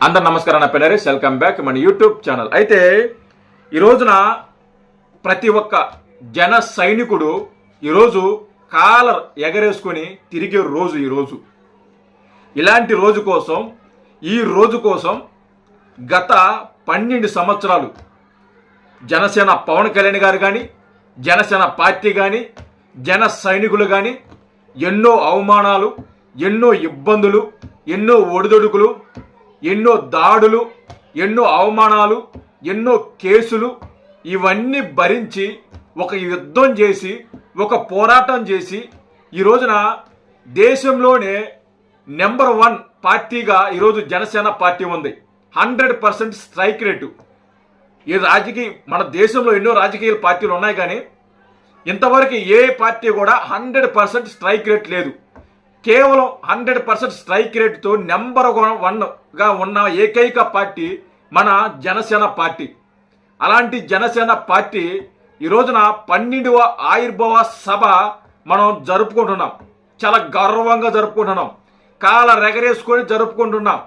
అందరు నమస్కారం నా పేరు వెల్కమ్ బ్యాక్ మన యూట్యూబ్ ఛానల్ అయితే ఈ రోజున ప్రతి ఒక్క జన సైనికుడు ఈరోజు కాలర్ ఎగరేసుకొని తిరిగే రోజు ఈరోజు ఇలాంటి రోజు కోసం ఈ రోజు కోసం గత పన్నెండు సంవత్సరాలు జనసేన పవన్ కళ్యాణ్ గారు కానీ జనసేన పార్టీ కానీ జన సైనికులు కానీ ఎన్నో అవమానాలు ఎన్నో ఇబ్బందులు ఎన్నో ఒడిదొడుకులు ఎన్నో దాడులు ఎన్నో అవమానాలు ఎన్నో కేసులు ఇవన్నీ భరించి ఒక యుద్ధం చేసి ఒక పోరాటం చేసి ఈ రోజున దేశంలోనే నెంబర్ వన్ పార్టీగా ఈరోజు జనసేన పార్టీ ఉంది. Hundred percent strike rate. ఈ రాజకీయ మన దేశంలో ఎన్నో రాజకీయ పార్టీలు ఉన్నాయి కానీ ఇంతవరకు ఏ పార్టీ కూడా హండ్రెడ్ పర్సెంట్ స్ట్రైక్ రేట్ లేదు. కేవలం హండ్రెడ్ పర్సెంట్ స్ట్రైక్ రేట్తో నెంబర్ వన్గా ఉన్న ఏకైక పార్టీ మన జనసేన పార్టీ. అలాంటి జనసేన పార్టీ ఈ రోజున పన్నెండవ ఆయుర్భవ సభ మనం జరుపుకుంటున్నాం. చాలా గర్వంగా జరుపుకుంటున్నాం. కాల రెగరేసుకొని జరుపుకుంటున్నాం.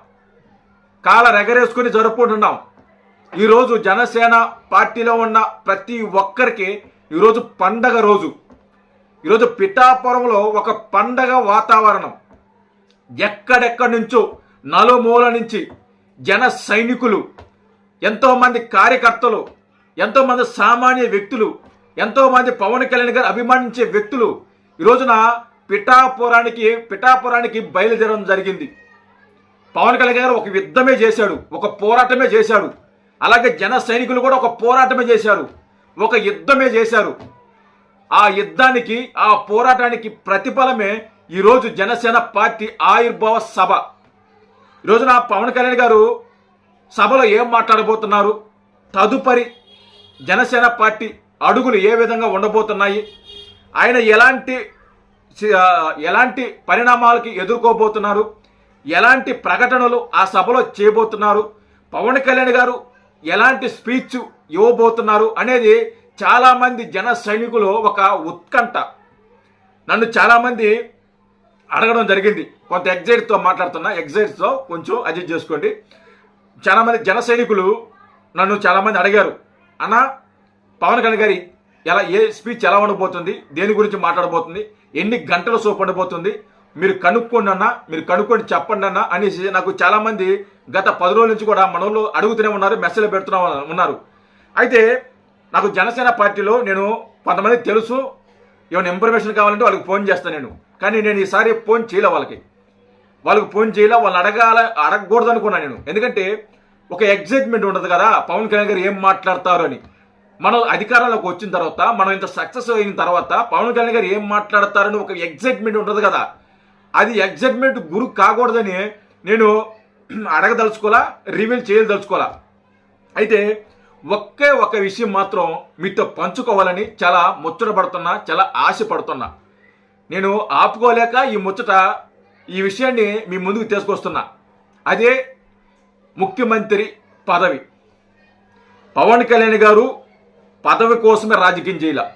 కాల రెగరేసుకొని జరుపుకుంటున్నాం. ఈరోజు జనసేన పార్టీలో ఉన్న ప్రతి ఒక్కరికి ఈరోజు పండగ రోజు. ఈరోజు పిఠాపురంలో ఒక పండగ వాతావరణం. ఎక్కడెక్కడి నుంచో నలుమూల నుంచి జన సైనికులు ఎంతోమంది కార్యకర్తలు ఎంతోమంది సామాన్య వ్యక్తులు ఎంతోమంది పవన్ కళ్యాణ్ గారు అభిమానించే వ్యక్తులు ఈరోజున పిఠాపురానికి పిఠాపురానికి బయలుదేరడం జరిగింది. పవన్ కళ్యాణ్ గారు ఒక యుద్ధమే చేశాడు ఒక పోరాటమే చేశాడు. అలాగే జన సైనికులు కూడా ఒక పోరాటమే చేశారు ఒక యుద్ధమే చేశారు. ఆ యుద్ధానికి ఆ పోరాటానికి ప్రతిఫలమే ఈరోజు జనసేన పార్టీ ఆవిర్భావ సభ. ఈరోజున పవన్ కళ్యాణ్ గారు సభలో ఏం మాట్లాడబోతున్నారు? తదుపరి జనసేన పార్టీ అడుగులు ఏ విధంగా ఉండబోతున్నాయి? ఆయన ఎలాంటి ఎలాంటి పరిణామాలకి ఎదుర్కోబోతున్నారు? ఎలాంటి ప్రకటనలు ఆ సభలో చేయబోతున్నారు? పవన్ కళ్యాణ్ గారు ఎలాంటి స్పీచ్ ఇవ్వబోతున్నారు అనేది చాలామంది జన సైనికులు ఒక ఉత్కంఠ. నన్ను చాలామంది అడగడం జరిగింది. కొంత ఎగ్జైట్తో మాట్లాడుతున్నా. ఎగ్జైట్తో కొంచెం అడ్జస్ట్ చేసుకోండి. చాలామంది జన సైనికులు నన్ను చాలామంది అడిగారు. అన్న పవన్ కళ్యాణ్ గారి ఎలా ఏ స్పీచ్ ఎలా ఉండబోతుంది? దేని గురించి మాట్లాడబోతుంది? ఎన్ని గంటల సోపు ఉండబోతుంది? మీరు కనుక్కోండి అన్న మీరు కనుక్కొని చెప్పండి అన్న అనేసి నాకు చాలామంది గత పది రోజుల నుంచి కూడా మనలో అడుగుతూనే ఉన్నారు మెసేజ్ పెడుతున్నా ఉన్నారు. అయితే నాకు జనసేన పార్టీలో నేను కొంతమంది తెలుసు ఏమైనా ఇన్ఫర్మేషన్ కావాలంటే వాళ్ళకి ఫోన్ చేస్తాను నేను. కానీ నేను ఈసారి ఫోన్ చేయలే వాళ్ళకి. వాళ్ళకి ఫోన్ చేయలే వాళ్ళని అడగాల అడగకూడదు అనుకున్నాను నేను. ఎందుకంటే ఒక ఎగ్జైట్మెంట్ ఉండదు కదా పవన్ కళ్యాణ్ గారు ఏం మాట్లాడతారు అని. మనం అధికారంలోకి వచ్చిన తర్వాత మనం ఇంత సక్సెస్ అయిన తర్వాత పవన్ కళ్యాణ్ గారు ఏం మాట్లాడతారని ఒక ఎగ్జైట్మెంట్ ఉంటుంది కదా. అది ఎగ్జైట్మెంట్ గురు కాకూడదని నేను అడగదలుచుకోవాలా రివీల్ చేయదలుచుకోవాలా అయితే ఒకే ఒక విషయం మాత్రం మీతో పంచుకోవాలని చాలా ముచ్చటపడుతున్నా చాలా ఆశపడుతున్నా. నేను ఆపుకోలేక ఈ ముచ్చట ఈ విషయాన్ని మీ ముందుకు తీసుకొస్తున్నా. అదే ముఖ్యమంత్రి పదవి. పవన్ కళ్యాణ్ గారు పదవి కోసమే రాజకీయం చేయాల.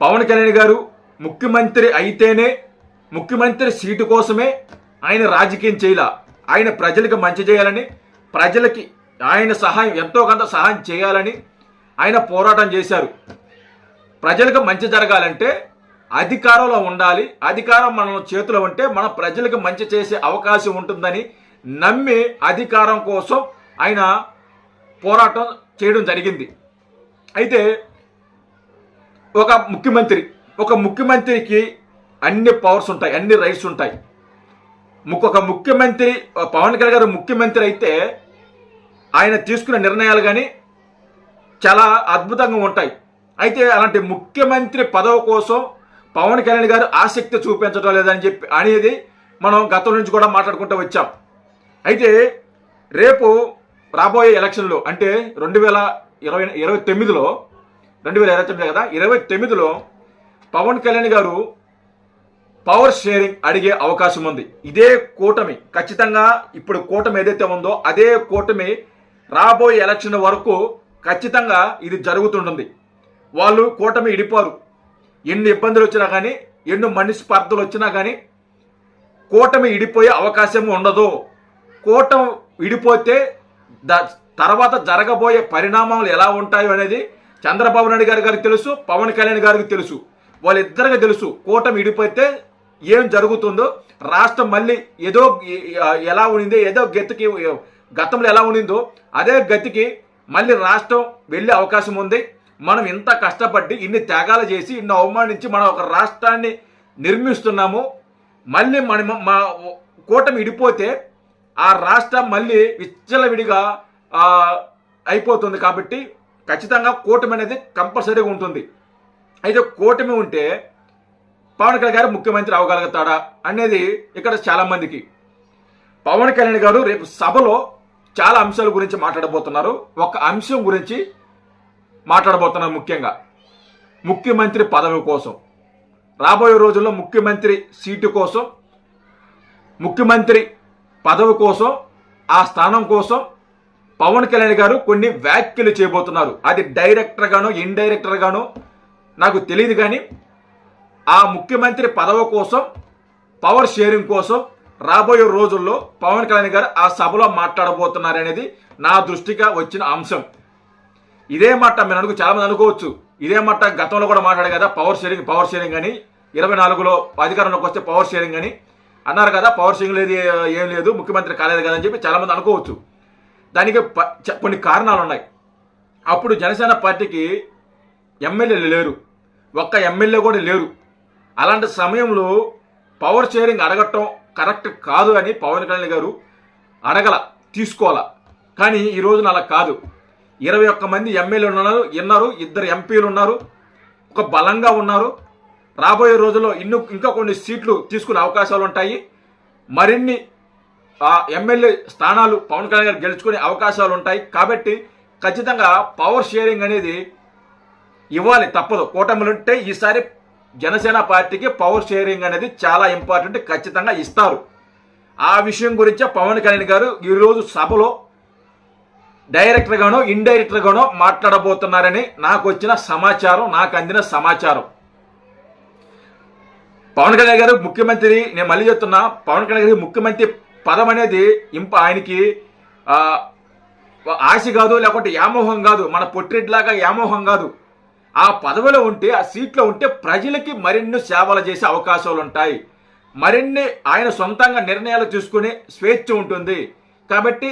పవన్ కళ్యాణ్ గారు ముఖ్యమంత్రి అయితేనే ముఖ్యమంత్రి సీటు కోసమే ఆయన రాజకీయం చేయాల. ఆయన ప్రజలకు మంచి చేయాలని ప్రజలకి ఆయన సహాయం ఎంతో కొంత సహాయం చేయాలని ఆయన పోరాటం చేశారు. ప్రజలకు మంచి జరగాలంటే అధికారంలో ఉండాలి. అధికారం మన చేతిలో ఉంటే మన ప్రజలకు మంచి చేసే అవకాశం ఉంటుందని నమ్మి అధికారం కోసం ఆయన పోరాటం చేయడం జరిగింది. అయితే ఒక ముఖ్యమంత్రి ఒక ముఖ్యమంత్రికి అన్ని పవర్స్ ఉంటాయి అన్ని రైట్స్ ఉంటాయి. ఒక ముఖ్యమంత్రి పవన్ కళ్యాణ్ గారు ముఖ్యమంత్రి అయితే ఆయన తీసుకున్న నిర్ణయాలు కానీ చాలా అద్భుతంగా ఉంటాయి. అయితే అలాంటి ముఖ్యమంత్రి పదవి కోసం పవన్ కళ్యాణ్ గారు ఆసక్తి చూపించడం లేదని చెప్పి అనేది మనం గతం నుంచి కూడా మాట్లాడుకుంటూ వచ్చాం. అయితే రేపు రాబోయే ఎలక్షన్లో అంటే రెండు వేల ఇరవై ఇరవై తొమ్మిదిలో రెండు వేల ఇరవై తొమ్మిది కదా ఇరవై తొమ్మిదిలో పవన్ కళ్యాణ్ గారు పవర్ షేరింగ్ అడిగే అవకాశం ఉంది. ఇదే కూటమి ఖచ్చితంగా ఇప్పుడు కూటమి ఏదైతే ఉందో అదే కూటమి రాబోయే ఎలక్షన్ వరకు ఖచ్చితంగా ఇది జరుగుతుంటుంది. వాళ్ళు కూటమి ఇడిపోరు. ఎన్ని ఇబ్బందులు వచ్చినా కానీ ఎన్ని మనస్పార్థలు వచ్చినా కానీ కూటమి ఇడిపోయే అవకాశం ఉండదు. కూటమి విడిపోతే ద తర్వాత జరగబోయే పరిణామాలు ఎలా ఉంటాయో అనేది చంద్రబాబు నాయుడు గారి గారికి తెలుసు పవన్ కళ్యాణ్ గారికి తెలుసు. వాళ్ళిద్దరికి తెలుసు కూటమి ఇడిపోతే ఏం జరుగుతుందో. రాష్ట్రం మళ్ళీ ఏదో ఎలా ఉండిందో ఏదో గెత్తుకి గతంలో ఎలా ఉండిందో అదే గతికి మళ్ళీ రాష్ట్రం వెళ్ళే అవకాశం ఉంది. మనం ఇంత కష్టపడి ఇన్ని త్యాగాలు చేసి ఇన్ని అవమానించి మనం ఒక రాష్ట్రాన్ని నిర్మిస్తున్నాము. మళ్ళీ మన మా కూటమి విడిపోతే ఆ రాష్ట్రం మళ్ళీ విచ్చలవిడిగా అయిపోతుంది కాబట్టి ఖచ్చితంగా కూటమి అనేది కంపల్సరీగా ఉంటుంది. అయితే కూటమి ఉంటే పవన్ కళ్యాణ్ గారు ముఖ్యమంత్రి అవగలుగుతాడా అనేది ఇక్కడ చాలామందికి. పవన్ కళ్యాణ్ గారు రేపు సభలో చాలా అంశాల గురించి మాట్లాడబోతున్నారు. ఒక అంశం గురించి మాట్లాడబోతున్నారు ముఖ్యంగా. ముఖ్యమంత్రి పదవి కోసం. రాబోయే రోజుల్లో ముఖ్యమంత్రి సీటు కోసం ముఖ్యమంత్రి పదవి కోసం ఆ స్థానం కోసం పవన్ కళ్యాణ్ గారు కొన్ని వ్యాఖ్యలు చేయబోతున్నారు. అది డైరెక్టర్గానో ఇండైరెక్టర్గానో నాకు తెలియదు కానీ ఆ ముఖ్యమంత్రి పదవి కోసం పవర్ షేరింగ్ కోసం రాబోయే రోజుల్లో పవన్ కళ్యాణ్ గారు ఆ సభలో మాట్లాడబోతున్నారనేది నా దృష్టిగా వచ్చిన అంశం. ఇదే మాట మీరు అనుకు చాలా మంది అనుకోవచ్చు. ఇదే మాట గతంలో కూడా మాట్లాడారు కదా పవర్ షేరింగ్ పవర్ షేరింగ్ అని. ఇరవై నాలుగులో అధికారంలోకి వస్తే పవర్ షేరింగ్ అని. అన్నారు కదా పవర్ షేరింగ్ లేదు ఏం లేదు ముఖ్యమంత్రి కాలేదు కదా అని చెప్పి చాలా మంది అనుకోవచ్చు. దానికి కొన్ని కారణాలు ఉన్నాయి. అప్పుడు జనసేన పార్టీకి ఎమ్మెల్యేలు లేరు. ఒక్క ఎమ్మెల్యే కూడా లేరు. అలాంటి సమయంలో పవర్ షేరింగ్ అడగటం కరెక్ట్ కాదు అని పవన్ కళ్యాణ్ గారు అడగల తీసుకోవాలా. కానీ ఈ రోజున అలా కాదు. ఇరవై ఒక్క మంది ఎమ్మెల్యేలు ఉన్నారు ఉన్నారు ఇద్దరు ఎంపీలు ఉన్నారు ఒక బలంగా ఉన్నారు. రాబోయే రోజుల్లో ఇన్ను ఇంకా కొన్ని సీట్లు తీసుకునే అవకాశాలు ఉంటాయి. మరిన్ని ఆ ఎమ్మెల్యే స్థానాలు పవన్ కళ్యాణ్ గారు గెలుచుకునే అవకాశాలు ఉంటాయి. కాబట్టి ఖచ్చితంగా పవర్ షేరింగ్ అనేది ఇవ్వాలి తప్పదు. కూటమిలు ఉంటే ఈసారి జనసేన పార్టీకి పవర్ షేరింగ్ అనేది చాలా ఇంపార్టెంట్ ఖచ్చితంగా ఇస్తారు. ఆ విషయం గురించే పవన్ కళ్యాణ్ గారు ఈరోజు సభలో డైరెక్టర్గానో గానో మాట్లాడబోతున్నారని నాకు వచ్చిన సమాచారం నాకు అందిన సమాచారం. పవన్ కళ్యాణ్ గారు ముఖ్యమంత్రి నేను మళ్ళీ చెప్తున్నా పవన్ కళ్యాణ్ గారి ముఖ్యమంత్రి పదం అనేది ఇంప ఆయనకి ఆశ కాదు లేకుంటే వ్యామోహం కాదు. మన పొట్టిరెడ్లాగా వ్యామోహం కాదు. ఆ పదవిలో ఉంటే ఆ సీట్లో ఉంటే ప్రజలకి మరిన్ని సేవలు చేసే అవకాశాలు ఉంటాయి. మరిన్ని ఆయన సొంతంగా నిర్ణయాలు తీసుకునే స్వేచ్ఛ ఉంటుంది. కాబట్టి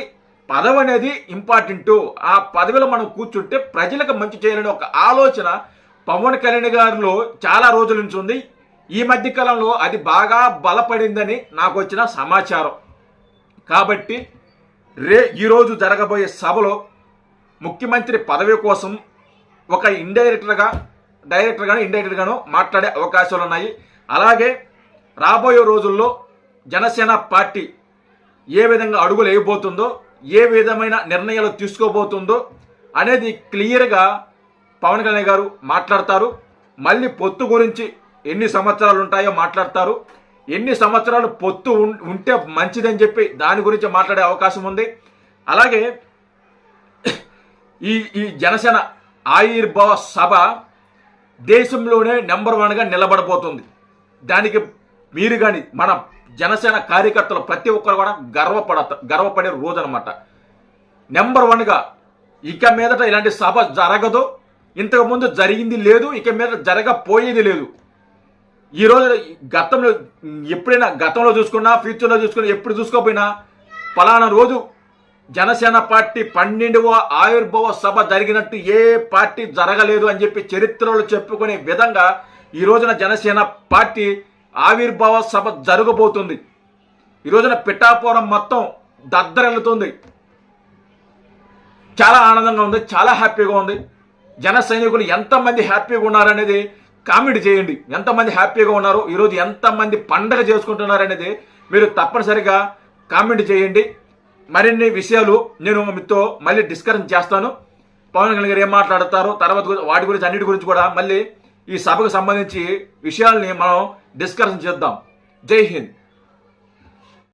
పదవి అనేది ఇంపార్టెంట్. ఆ పదవిలో మనం కూర్చుంటే ప్రజలకు మంచి చేయాలనే ఒక ఆలోచన పవన్ కళ్యాణ్ గారిలో చాలా రోజుల నుంచి ఉంది. ఈ మధ్య కాలంలో అది బాగా బలపడిందని నాకు వచ్చిన సమాచారం. కాబట్టి రే ఈరోజు జరగబోయే సభలో ముఖ్యమంత్రి పదవి కోసం ఒక ఇండైరెక్టర్గా డైరెక్టర్గాను ఇండైరెక్టర్గాను మాట్లాడే అవకాశాలు ఉన్నాయి. అలాగే రాబోయే రోజుల్లో జనసేన పార్టీ ఏ విధంగా అడుగులు వేయబోతుందో ఏ విధమైన నిర్ణయాలు తీసుకోబోతుందో అనేది క్లియర్గా పవన్ కళ్యాణ్ గారు మాట్లాడతారు. మళ్ళీ పొత్తు గురించి ఎన్ని సంవత్సరాలు ఉంటాయో మాట్లాడతారు. ఎన్ని సంవత్సరాలు పొత్తు ఉం- ఉంటే మంచిదని చెప్పి దాని గురించి మాట్లాడే అవకాశం ఉంది. అలాగే ఈ ఈ జనసేన ఆవిర్భావ సభ దేశంలోనే నెంబర్ వన్గా నిలబడబోతుంది. దానికి మీరు కానీ మన జనసేన కార్యకర్తలు ప్రతి ఒక్కరు కూడా గర్వపడ గర్వపడే రోజు అనమాట నెంబర్ వన్గా ఇక మీదట ఇలాంటి సభ జరగదు. ఇంతకుముందు జరిగింది లేదు ఇక మీద జరగపోయేది లేదు. ఈ రోజు గతంలో ఎప్పుడైనా గతంలో చూసుకున్నా ఫ్యూచర్లో చూసుకున్నా ఎప్పుడు చూసుకోపోయినా ఫలానా రోజు జనసేన పార్టీ పన్నెండవ ఆవిర్భావ సభ జరిగినట్టు ఏ పార్టీ జరగలేదు అని చెప్పి చరిత్రలో చెప్పుకునే విధంగా ఈ రోజున జనసేన పార్టీ ఆవిర్భావ సభ జరగబోతుంది. ఈ రోజున పిఠాపురం మొత్తం దద్దరెళ్తుంది చాలా ఆనందంగా ఉంది చాలా హ్యాపీగా ఉంది. జన సైనికులు ఎంతమంది హ్యాపీగా ఉన్నారనేది కామెంట్ చేయండి. ఎంతమంది హ్యాపీగా ఉన్నారో ఈరోజు ఎంతమంది పండగ చేసుకుంటున్నారు అనేది మీరు తప్పనిసరిగా కామెంట్ చేయండి. మరిన్ని విషయాలు నేను మీతో మళ్ళీ డిస్కషన్ చేస్తాను. పవన్ కళ్యాణ్ గారు ఏం మాట్లాడతారో తర్వాత వాటి గురించి అన్నిటి గురించి కూడా మళ్ళీ ఈ సభకు సంబంధించి విషయాల్ని మనం డిస్కషన్ చేద్దాం. జై హింద్.